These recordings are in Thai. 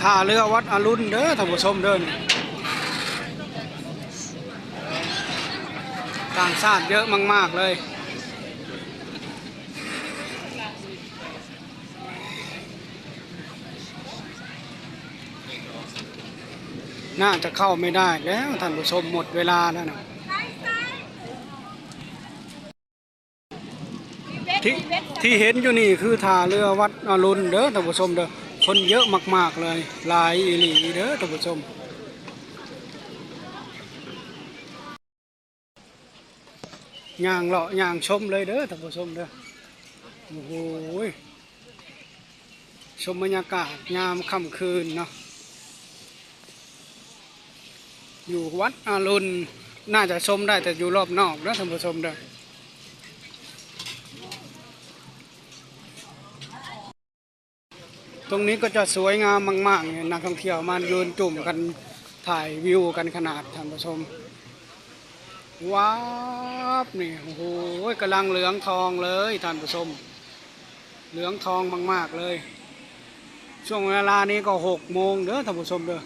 ท่าเรือวัดอรุณเด้อท่านผู้ชมเด้อนี่ต่างชาติเยอะมาก ๆ เลย น่าจะเข้าไม่ได้แล้วท่านผู้ชมหมดเวลาแล้วนะที่ที่เห็นอยู่นี่คือท่าเรือวัดอรุณเด้อท่านผู้ชมเด้อ คนเยอะมาก ๆ เลยหลายอีหลีเด้อท่านผู้ชม ย่างเลาะย่างชมเลยเด้อท่านผู้ชมเด้อ โอ้โหชมบรรยากาศยามค่ำคืนเนาะ อยู่วัดอารุณ น่าจะชมได้แต่อยู่รอบนอกนะท่านผู้ชมเด้อ ตรงนี้ก็จะสวยงามมากๆเนี่ยนักท่องเที่ยวมายืนจุ่มกันถ่ายวิวกันขนาดท่านผู้ชมว้าบนี่โอ้โหกำลังเหลืองทองเลยท่านผู้ชม เหลืองทองมาก ๆเลย ช่วงเวลานี้ก็หกโมงเด้อท่านผู้ชมเด้อ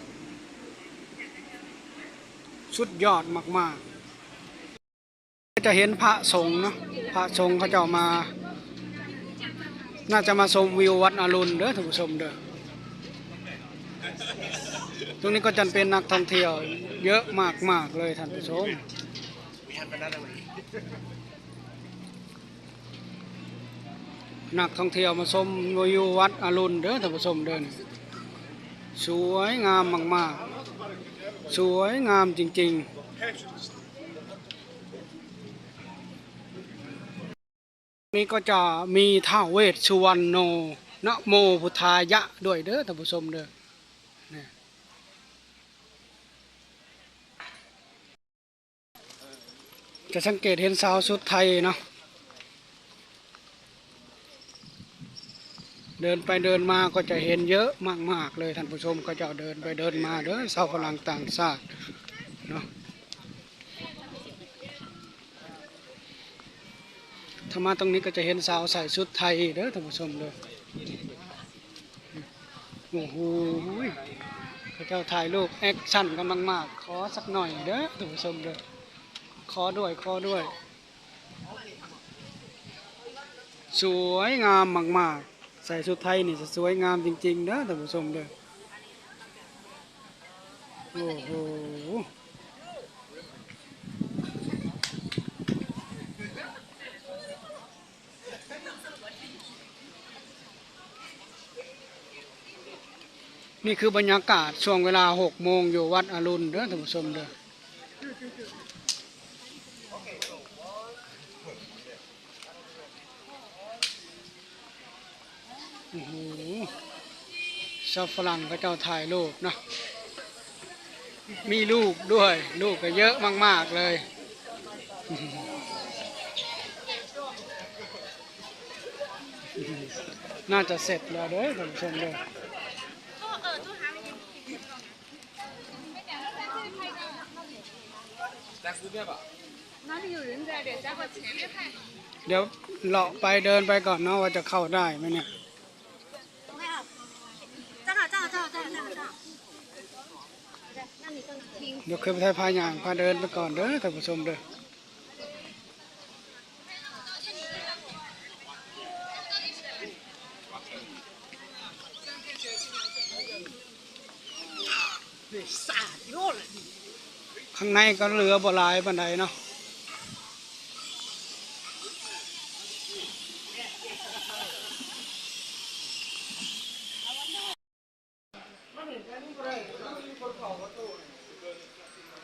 สุดยอดมากๆ จะเห็นพระสงฆ์เนาะพระสงฆ์เขาจะมา น่าจะมาชมวิววัดอรุณเด้อท่านผู้ชมเด้อตรงนี้ก็จะเป็นนักท่องเที่ยว เยอะมากๆเลยท่านผู้ชมนักท่องเที่ยวมาชมวิววัดอรุณเด้อท่านผู้ชมเดินสวยงามมากๆ สวยงามจริง ๆ นี่ก็จะมีท้าวเวสสุวรรณโนนะโมพุทธายะด้วยเด้อท่านผู้ชมเด้อจะสังเกตเห็นสาวสุดไทยเนาะเดินไปเดินมาก็จะเห็นเยอะมากๆเลยท่านผู้ชมก็จะเดินไปเดินมาเด้อชาวฝรั่งต่างชาติเนาะ ถ้ามาตรงนี้ก็จะเห็นสาวใส่ชุดไทยเด้อท่านผู้ชมเด้อโอ้โหเขาเจ้าถ่ายรูปแอคชั่นกันมากๆ ขอสักหน่อยเด้อท่านผู้ชมเด้อขอด้วยขอด้วย สวยงามมากๆ ใส่ชุดไทยนี่จะสวยงามจริงๆเด้อท่านผู้ชมเด้อโอ้โห นี่คือบรรยากาศช่วงเวลาหกโมงอยู่วัดอรุณเด้อท่านผู้ชมเด้อโอ้โหชาวฝรั่งก็เจ้าถ่ายรูปนะ มีลูกด้วย ลูกก็เยอะมาก ๆ เลย น่าจะเสร็จแล้วเด้อท่านผู้ชมเด้อ 哪里有人在的？咱往前面看。 เดี๋ยวเลาะไปเดินไปก่อนเนาะว่าจะเข้าได้ไหมเนี่ย 站好，站好，站好，站好，站好，站好。那你在哪？听。 เดี๋ยวเคยไปพายางพาเดินไปก่อนเด้อท่านผู้ชมเด้อ ข้างในก็เหลือบ่หลายปานใดเนาะ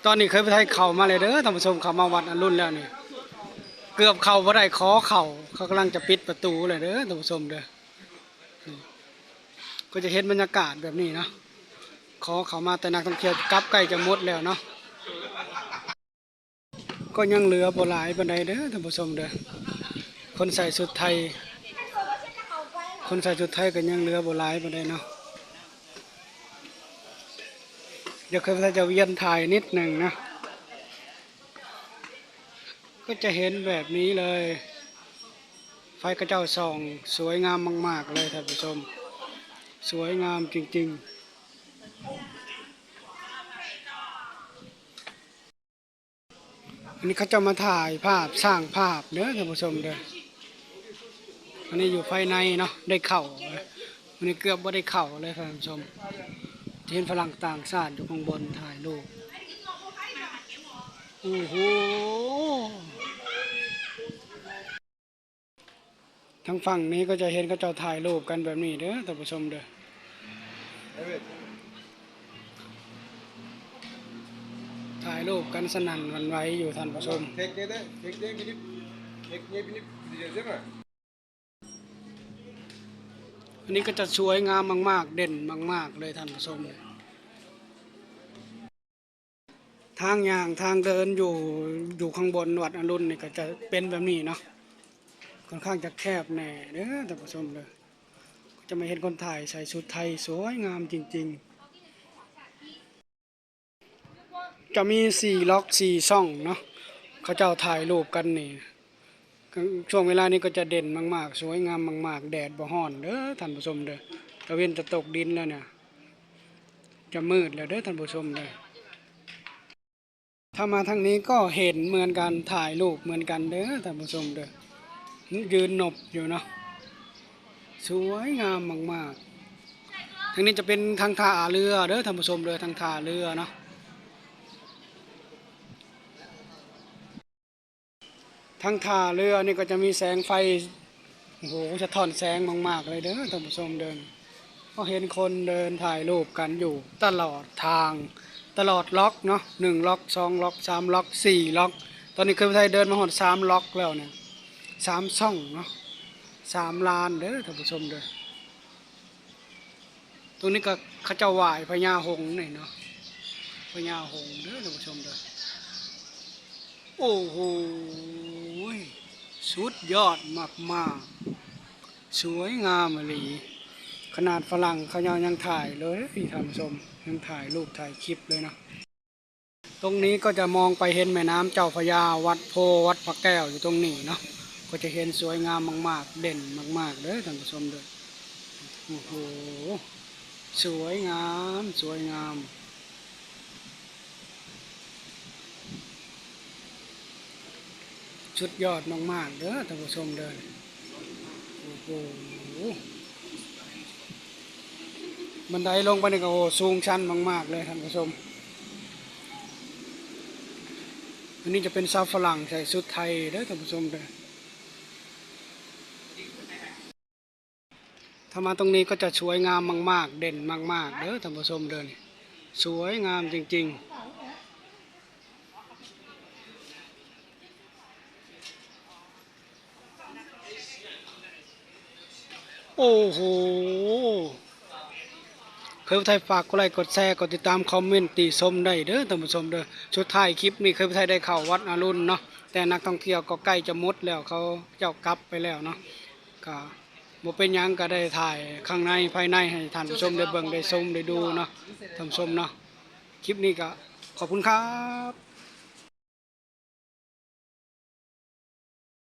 ตอนนี้เคยไปไทยเข่ามาเลยเด้อท่านผู้ชมเข่ามาวัดอรุณแล้วนี่เกือบเข่าบ่ได้ขอเข่าเขากำลังจะปิดประตูเลยเด้อท่านผู้ชมเด้อก็จะเห็นบรรยากาศแบบนี้เนาะขอเขามาแต่นักท่องเที่ยวกลับใกล้จะหมดแล้วเนาะ ก็ยังเหลือบ่หลายปานใดเด้อท่านผู้ชมเด้อคนใส่ชุดไทย คนใส่ชุดไทยก็ยังเหลือบ่หลายปานใดเนาะเดี๋ยวเคยจะเวียนถ่ายนิดหนึ่งนะ ก็จะเห็นแบบนี้เลย ไฟกระเจ้าส่อง สวยงามมาก ๆ เลยท่านผู้ชม สวยงามจริง ๆ อันนี้เขาจะมาถ่ายภาพสร้างภาพเด้อท่านผู้ชมเด้ออันนี้อยู่ภายในเนาะได้เข่าอันนี้เกือบว่าได้เข่าเลยท่านผู้ชมเห็นฝรั่งต่างชาติอยู่ข้างบนถ่ายรูปโอ้โหทางฝั่งนี้ก็จะเห็นเขาจ้าถ่ายรูปกันแบบนี้เด้อท่านผู้ชมเด้อ ถ่ายรูปกันสนั่นหวันไหวอยู่ท่านผู้ชม Teknede, tekneye binip, tekneye binip gideceğiz değil mi? อันนี้ก็จะสวยงามมากๆ เด่นมาก ๆ เลยท่านผู้ชม ทางย่างทางเดินอยู่อยู่ข้างบนวัดอรุณนี่ก็จะเป็นแบบนี้เนาะค่อนข้างจะแคบแน่เด้อท่านผู้ชมเลยจะไม่เห็นคนถ่ายใส่ชุดไทยสวยงามจริง ๆ จะมีสี่ล็อกสี่ช่องเนาะเขาเจ้าถ่ายรูปกันนี่ช่วงเวลานี้ก็จะเด่นมาก ๆ สวยงามมาก ๆ แดดบ่ฮ้อนเด้อท่านผู้ชมเด้อตะเวนจะตกดินแล้วเนี่ยจะมืดแล้วเด้อท่านผู้ชมเด้อถ้ามาทางนี้ก็เห็นเหมือนกันถ่ายรูปเหมือนกันเด้อท่านผู้ชมเด้อยืนหนบอยู่เนาะสวยงามมาก ๆ ทางนี้จะเป็นทางท่าเรือเด้อท่านผู้ชมเด้อทางท่าเรือเนาะ ทั้งท่าเรือนี่ก็จะมีแสงไฟโอ้โหสะท้อนแสงมากๆเลยเด้อท่านผู้ชมเดินก็เห็นคนเดินถ่ายรูปกันอยู่ตลอดทางตลอดล็อกเนาะหนึ่งล็อกสองล็อกสามล็อกสี่ล็อก ตอนนี้เคยไทยเดินมาหดสามล็อกแล้วเนี่ยสามช่องเนาะสามลานเด้อท่านผู้ชมเด้อตรงนี้ก็เขาเจ้าไหวพญาหงนี่เนาะพญาหงเด้อท่านผู้ชมเด้อโอ้โห สุดยอดมากมากๆ สวยงามอหลีขนาดฝรั่งเขายังยังถ่ายเลยพี่ท่านผู้ชมยังถ่ายรูปถ่ายคลิปเลยนะตรงนี้ก็จะมองไปเห็นแม่น้ำเจ้าพยาวัดโพวัดพระแก้วอยู่ตรงนี้เนาะก็จะเห็นสวยงามมาก ๆ เด่นมาก ๆเลยท่านผู้ชมเลยโอ้โหสวยงามสวยงาม ชุดยอดมากๆเด้อท่านผู้ชมเดินโอ้โหบันไดลงไปนี่ก็โอ้สูงชันมากๆเลยท่านผู้ชมอันนี้จะเป็นชาฝรั่งใส่ชุดไทยเด้อท่านผู้ชมเด้อถ้ามาตรงนี้ก็จะสวยงามมาก ๆ เด่นมาก ๆ เด้อท่านผู้ชมเดินสวยงามจริง ๆ โอ้โหเคยไทยฝากกดไลค์กดแชร์กดติดตามคอมเมนต์ตีชมได้เด้อท่านผู้ชมเด้อชุดท้ายคลิปนี้เคยไทยได้เข้าวัดอรุณเนาะแต่นักท่องเที่ยวก็ใกล้จะมดแล้วเขาเจ้ากลับไปแล้วเนาะก็บ่เป็นหยังก็ได้ถ่ายข้างในภายในให้ท่านผู้ชมได้เบิ่งได้ชมได้ดูเนาะท่านผู้ชมเนาะคลิปนี้ก็ขอบคุณครับ